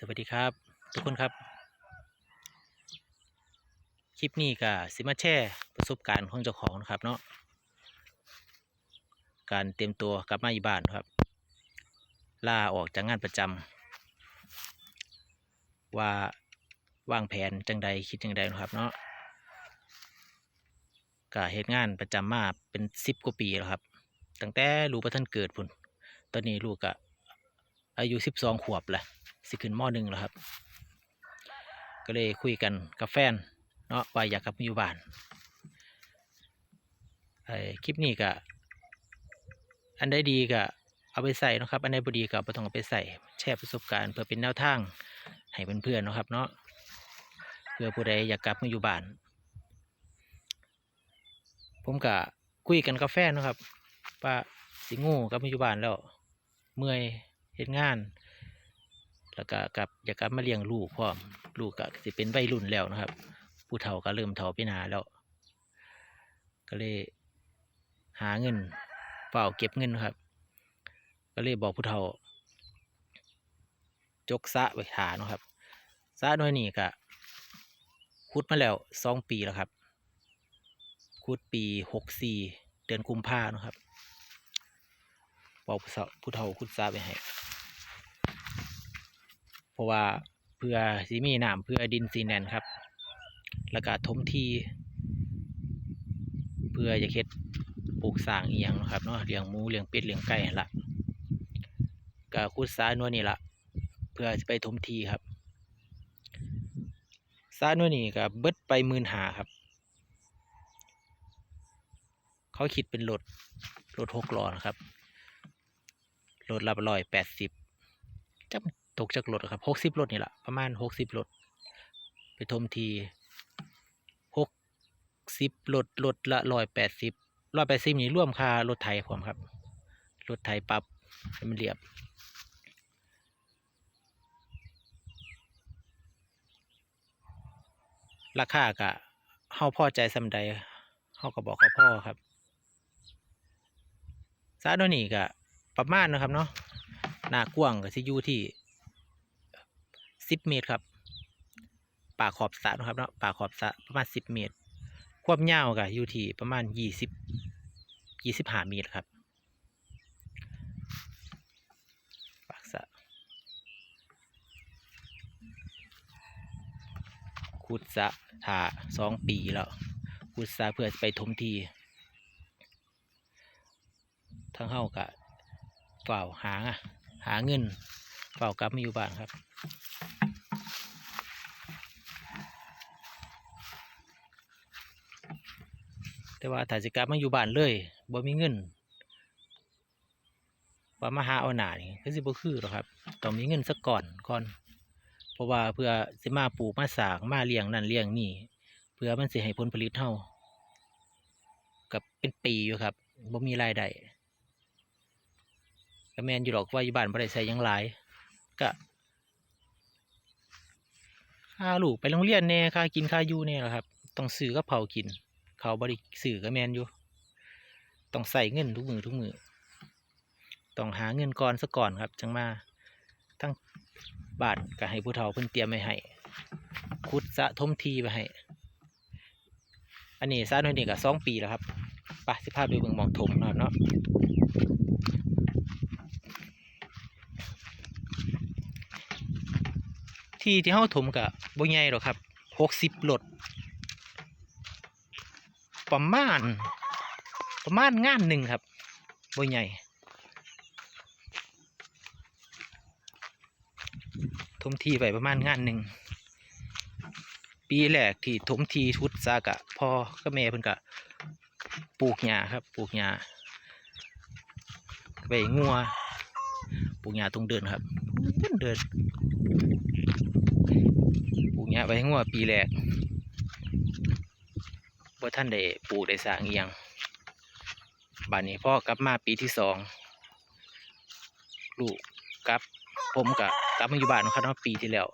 สวัสดีครับ ทุกคนครับ คลิปนี้ก็สิมาแชร์ประสบการณ์ของเจ้าของนะครับเนาะการเตรียมตัวกลับมาอยู่บ้านครับลาออกจากงานประจำว่าวางแผนจังใดคิดจังใดนะครับเนาะก็เหตุงานประจำมาเป็นสิบกว่าปีแล้วครับ ตั้งแต่ลูกประท่านเกิดพุ่น ตอนนี้ลูกก็อายุสิบสองขวบแหละ สิขึ้นมอหนึ่งแล้วครับ ก็เลยคุยกันกับแฟนเนาะว่าอยากกลับมาอยู่บ้านไอ้คลิปนี้ก็อันใดดีก็เอาไปใส่นะครับ อันใดบ่ดีก็บ่ต้องเอาไปใส่แชร์ประสบการณ์เพื่อเป็นแนวทางให้เพื่อนๆนะครับเนาะเพื่อผู้ใดอยากกลับมาอยู่บ้านผมก็คุยกันกับแฟนนะครับว่าสิงูกลับมาอยู่บ้านแล้ว เมื่อยเฮ็ดงาน แล้วก็กลับอยากกลับมาเลี้ยงลูกพร้อมลูกก็สิเป็นวัยรุ่นแล้วนะครับ ผู้เฒ่าก็เริ่มเฒ่าไปนาแล้ว ก็เลยหาเงินเฝ้าเก็บเงินครับ ก็เลยบอกผู้เฒ่า จกสะไว้หานะครับสะน้อยนี่ก็ขุดมาแล้วสองปีแล้วครับขุดปีหกสี่เดือนกุมภาเนาะครับบอกผู้เฒ่าผู้เฒ่าขุดสะไปให้ เพราะว่าเพื่อสีมีน้ำเพื่อดินซีแนนครับ แล้วก็ทมทีเพื่อจะเฮ็ดปลูกสร้างอีหยังนะครับเนาะเลี้ยงหมูเลี้ยงเป็ดเลี้ยงไก่นั่นละก็ขุดสายนวลนี่ละเพื่อจะไปทมทีครับสายนวลนี่ก็เบิดไปมื่นหาครับ เขาคิดเป็นรถรถหกล้อนะครับรถละร้อยแปดสิบจำ ตกจากรถครับหกสิบรถนี่แหละประมาณหกสิบรถไปทมทีหกสิบรถรถละร้อยแปดสิบร้อยแปดสิบนี่ร่วมค่ารถไถผมครับ รถไถปรับให้มันเรียบราคากะเฮาพ่อใจสำใดเฮาก็บอกเขาพ่อครับซาโดนี่กะประมาณนะครับเนาะหน้ากว้างก็สิอยู่ที่ สิบเมตรครับป่าขอบสระนะครับเนาะป่าขอบสระประมาณสิบเมตร ความยาวก็อยู่ที่ประมาณยี่สิบยี่สิบห้าเมตรครับปากสระขุดสระถาสองปีแล้วขุดสระเพื่อไปถมทีทั้งเฮากะเฝ้าหาหาเงินเฝ้ากลับมาอยู่บ้านครับ แต่ว่าถ้าสิกลับมาอยู่บ้านเลยบ่มีเงินว่ามาหาเอาหนานี่ก็สิบ่คือหรอกครับต้องมีเงินสักก่อนก่อน เพราะว่าเพื่อสิมาปลูกมาสางมาเลี้ยงนั่นเลี้ยงนี่เพื่อมันสิให้ผลผลิตเฮากับเป็นปีอยู่ครับบ่มีรายได้ก็แมนอยู่หรอกว่าอยู่บ้านบ่ได้ใช้ยังหลาย ก็ ค่าลูกไปโรงเรียนแน่ค่ากินค่าอยู่แน่ล่ะครับ ต้องซื้อกับเผากิน เขาบริสื่อก็แมนอยู่ ต้องใส่เงินทุกมือทุกมือต้องหาเงินก่อนซะก่อนครับ จังมาทั้งบานก็ให้ผู้เฒ่าเพิ่นเตรียมไว้ให้ขุดสะทมทีไปให้ อันนี้สะน้อยนี่ก็สองปีแล้วครับไปสิพาไปเบิ่งมองถมนะครับเนาะ ที่ที่เฮาถมก็บ่ใหญ่หรอกครับหกสิบหลด ประมาณ ประมาณงานหนึ่งครับบใหญ่ทมทีไปประมาณงานหนึ่งปีแรกที่ถมทีชุดซากะพ่อก็แม่เพิ่นกะปลูกหญ้าครับ ปลูกหญ้าไปงัว ลูกหญ้าตรงเดินครับเดินปลูกหญ้าไปให้งัวปีแรกว่าท่านได้ปลูกได้สร้างเอียงบานนี้พ่อกลับมาปีที่สองลูกกลับผมกับกลับมาอยู่บ้านนะครับเนาะปีที่แล้ว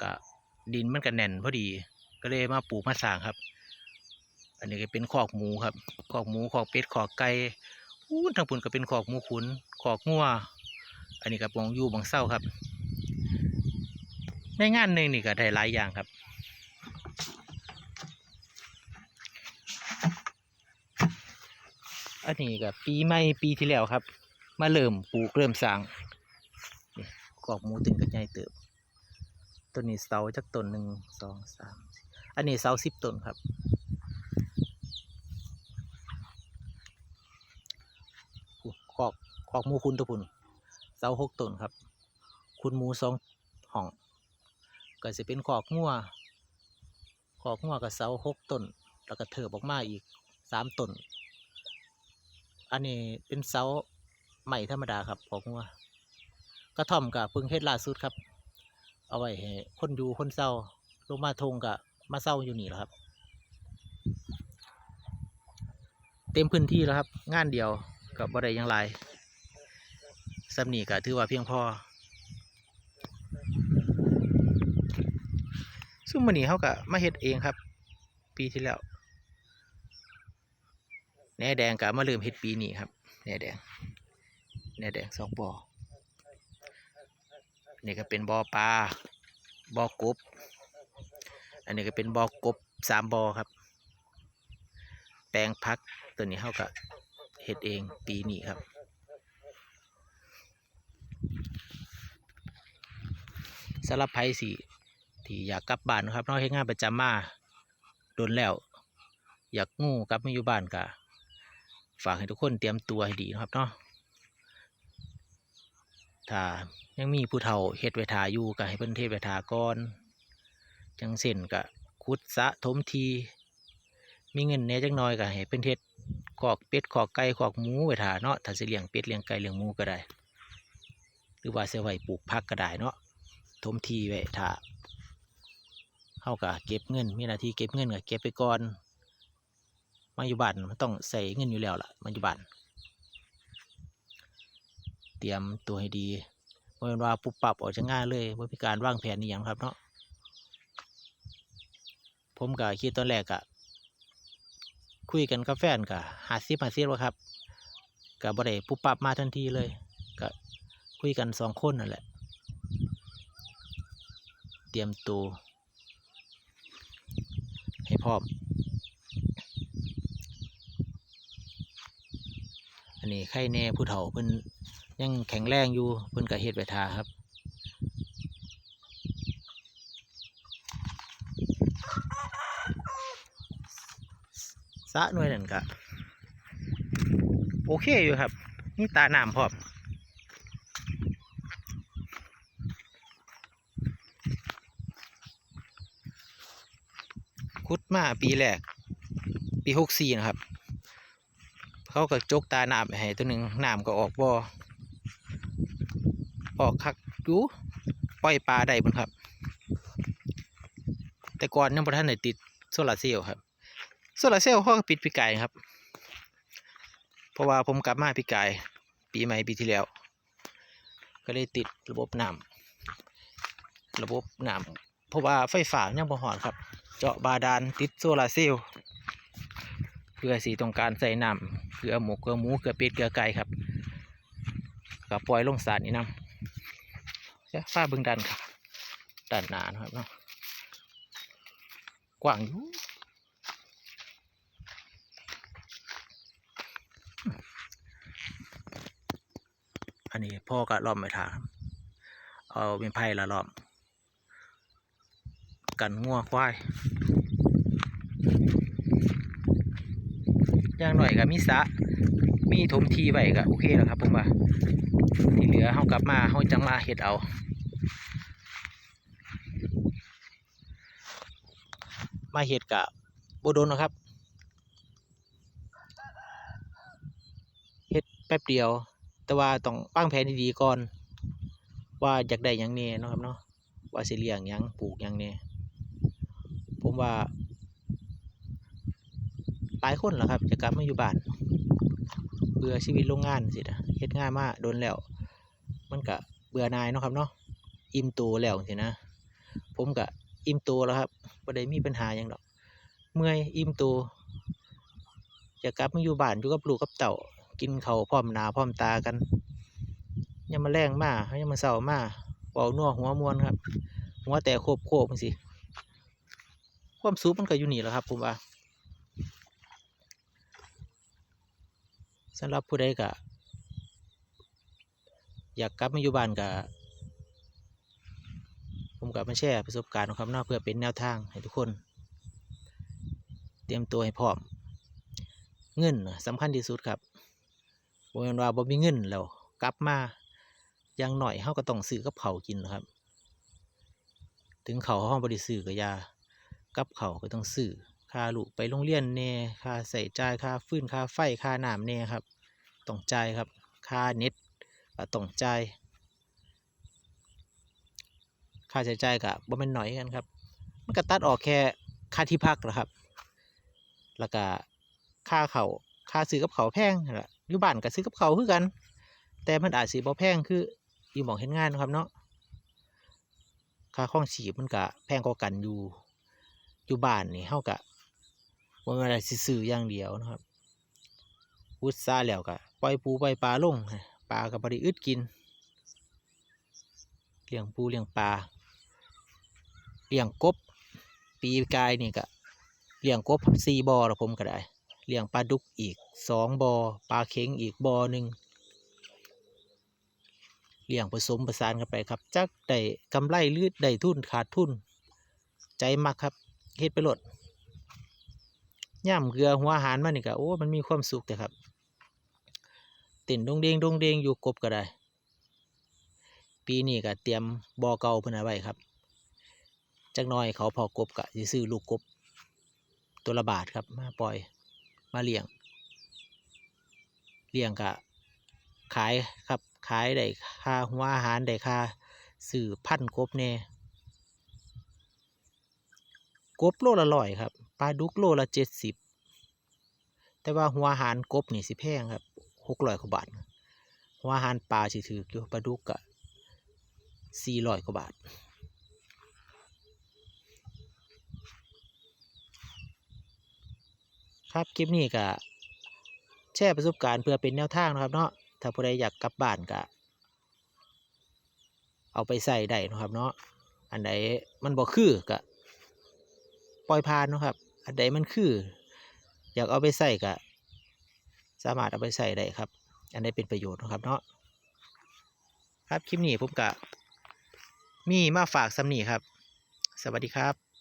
ก็ดินมันก็แน่นพอดีก็เลยมาปลูกมาสร้างครับ อันนี้ก็เป็นคอกหมูครับคอกหมูคอกเป็ดคอกไก่อู้ทางปุ่นก็เป็นคอกหมูขุนคอกงัว อันนี้ก็บองอยู่บองเศร้าครับ ในงานหนึ่งนี่ก็ได้หลายอย่างครับอันนี้ก็ปีใหม่ปีที่แล้วครับ มาเริ่มปลูกเริ่มสร้างกอกหมูตึงกระใหญ่เติบต้นนี้เสาจักต้นหนึ่งสองสามอันนี้เสาสิบต้นครับ ขอกขอกมูคุณตัวพุ่น เสาหกต้นครับคุณหมูสองห้องก็จะเป็นขอกงัวขอกงัวกับเสาหกต้นแล้วก็เถิบออกมาอีกสามต้นอันนี้เป็นเสาใหม่ธรรมดาครับขอกงัวกระท่อมกับพึ่งเฮ็ดล่าสุดครับ เอาไว้ให้คนอยู่คนเศร้าลงมาทงกับมาเศร้าอยู่นี่แหละครับ เต็มพื้นที่แล้วครับ งานเดียวกับบ่ได้หยังไร สำนีก็ถือว่าเพียงพอซุ่มมันนี้เขาก็มาเฮ็ดเองครับ ปีที่แล้วแหน่แดงก็มาเริ่มเฮ็ดปีนี้ครับแหน่แดงแหน่แดงสองบ่อนี่ก็เป็นบ่อปลาบ่อกบ อันนี้ก็เป็นบ่อกบสามบ่อครับ แปลงพักตัวนี้เขาก็เฮ็ดเองปีนี้ครับ สำหรับไผสิที่อยากกลับบ้านนะครับเนอกเฮ็ดงานประจำมาโดนแล้ว อยากงูกลับมาอยู่บ้านกะฝากให้ทุกคนเตรียมตัวให้ดีนะครับเนาะถ้ายังมีผู้เฒ่าเฮ็ดไวทาอยู่ก็ให้เพิ่นเทศไวทาก่อนจังเส้นกะขุดสะถมที มีเงินแน่จักหน่อยก็ให้เพิ่นเฮ็ดขอกเป็ดขอกไก่ขอกหมูไวทาเนาะถ้าสิเลี้ยงเป็ดเลี้ยงไก่เลี้ยงหมูก็ได้ หรือว่าเสิไว้ปลูกผักก็ได้เนาะถมทีไว้ถ้าเฮาก็เก็บเงิน มีหน้าที่เก็บเงินก็เก็บไปก่อนมาอยู่บ้านมันต้องใส่เงินอยู่แล้วล่ะมาอยู่บ้านเตรียมตัวให้ดีบ่แม่นว่าปุบปับออกจากงานเลยบ่มีการวางแผนนี่หยังครับเนาะผมก็คิดตอนแรกอะคุยกันกับแฟนก็หาซิบหาซิบว่าครับก็บ่ได้ปุบปับมาทันทีเลยก็ คุยกันสองคนนั่นแหละ เตรียมตัวให้พร้อม อันนี้ไข่แน่ผู้เฒ่าเพิ่นยังแข็งแรงอยู่เพิ่นก็เฮ็ดไว้ทาครับสะหน่วยนั่นก็โอเคอยู่ครับ นี่ตาหน้ำพร้อม ขุดมาปีแรก ปีหกสี่นะครับ เขาก็จกตาหน้ำให้ตัวหนึ่งหน้ำก็ออกบ่อออกคักอยู่ปล่อยปลาได้บนครับ แต่ก่อนยังบ่ทันได้ติดโซลาร์เซลล์ครับโซลาร์เซลล์เขาก็ปิดปีกายครับ เพราะว่าผมกลับมาปีกาย ปีใหม่ปีที่แล้ว ก็เลยติดระบบน้ำระบบน้ำเพราะว่าไฟฟ้ายังบ่หอดครับ เจาะบาดาลติดโซลาร์เซลล์เพื่อสีต้องการใส่น้ำเกลือหมูเกลือหมูเกลือเป็ดเกลือไก่ครับก็ปล่อยลงสารนี่น้ำจะฟ้าบึงดันครับด้านหนานะครับเนาะกว้างอยู่อันนี้พ่อก็ล้อมไว้ทางเอาเป็นไผ่ละล้อม กันงัวควาย อย่างหน่อยก็มีสระมีถมทีไว้ก็โอเคแล้วครับผมว่าที่เหลือเฮากลับมาเฮาจังมาเฮ็ดเอามาเฮ็ดกะบ่โดนหรอกครับเฮ็ดแป๊บเดียว แต่ว่าต้องวางแผนดีๆก่อน ว่าอยากได้หยังน่เนะครับเนาะว่าสิเลี้ยงยังปลูกหยังแหน่ผมว่า หลายคนแหละครับ จะกลับมาอยู่บ้านเบื่อชีวิตโรงงานสินะเฮ็ดงานมาโดนแล้ว มันก็เบื่อนายเนาะครับเนาะอิ่มตัวแล้วสินะ ผมก็อิ่มตัวแล้วครับบ่ได้มีปัญหาหยังดอก เมื่อยอิ่มตัวจะกลับมาอยู่บ้านอยู่กับลูกกับเต่ากินเขาพร้อมหนาพร้อมตากันยามมาแรงมาเยามมาเช้ามาเว้านัวหัวมวนครับ หัวแต่โคบโคบสิความสูงมันก็อยู่นี่แหละครับผมว่า สำหรับผู้ใดก็อยากกลับมาอยู่บ้านก็ผมกับมาแชร์ประสบการณ์ของครับเนาเพื่อเป็นแนวทางให้ทุกคน เตรียมตัวให้พร้อม เงินสำคัญที่สุดครับบ่แม่นว่าบ่มีเงินแล้วกลับมาอย่างหน่อยเฮาก็ต้องซื้อกับเขากินครับ ถึงเขาวเฮาบ่ได้ซื้อก็ยากับเขาก็ต้องซื้อ ค่าลูกไปโรงเรียนแน่ค่าใส่จ่ายค่าฟื้นค่าไฟค่าน้ำแน่ครับต้องจ่ายครับค่าเน็ตก็ต้องจ่ายค่าใช้จ่ายก็บ่แม่นน้อยกันครับ มันก็ตัดออกแค่ค่าที่พักแหละครับ แล้วก็ค่าเขาค่าซื้อกับเขาแพงละอยู่บ้านก็ซื้อกับเขาคือกัน แต่มันอาจสิบ่แพงคืออยู่หมองเฮ็ดงานเนาะครับเนาะค่าครองชีพมันก็แพงกว่ากันอยู่อยู่บ้านนี่เฮาก็ บ่แม่นว่าสิซื้ออย่างเดียวนะครับอุตส่าแล้วก็ปล่อยปูปล่อยปลาลงปลาก็บ่ได้อึดกินเลี้ยงปูเลี้ยงปลาเลี้ยงกบปีกายนี่ก็เลี้ยงกบสี่บ่อล้วผมก็ได้เลี้ยงปลาดุกอีกสองบอ่อปลาเข็งอีกบ่อหนึ่งเลี้ยงผสมประสานกันไปครับจักได้กำไรหรือได้ทุนขาดทุน ใจมักครับเฮ็ดไปโลด ย่ำเกลือหัวอาหารมันนี่ก็โอ้ มันมีความสุขแต่ครับเต้นดงเดงดงเดงอยู่กบก็ได้ ปีนี้ก็เตรียมบ่อเก่าเพิ่นเอาไว้ครับจักน่อยเขาพอกบก็สิซื้อลูกกบ ตัวละบาทครับ มาปล่อยมาเลี้ยง เลี้ยงกะ ขายครับขายได้ค่าหัวอาหารได้ค่าสื่อพันกบแน่ กบโลละร้อยครับปลาดุกโลละเจ็ดสิบแต่ว่าหัวหารกบนี่สิแพงครับหกร้อยกว่าบาทหัวหารปลาสิถืออยู่ปลาดุกกะสี่ร้อยกว่าบาทครับคลิปนี้ก็แชร์ประสบการณ์เพื่อเป็นแนวทางนะครับเนาะถ้าผู้ใดอยากกลับบ้านก็เอาไปใส่ได้นะครับเนาะอันใดมันบ่คือก็ ปล่อยผ่านเนาะครับ อันใดมันคือ อยากเอาไปใส่ก็สามารถเอาไปใส่ได้ครับ อันใดเป็นประโยชน์นะครับเนาะครับคลิปนี้ผมกะมีมาฝากสำนีครับ สวัสดีครับ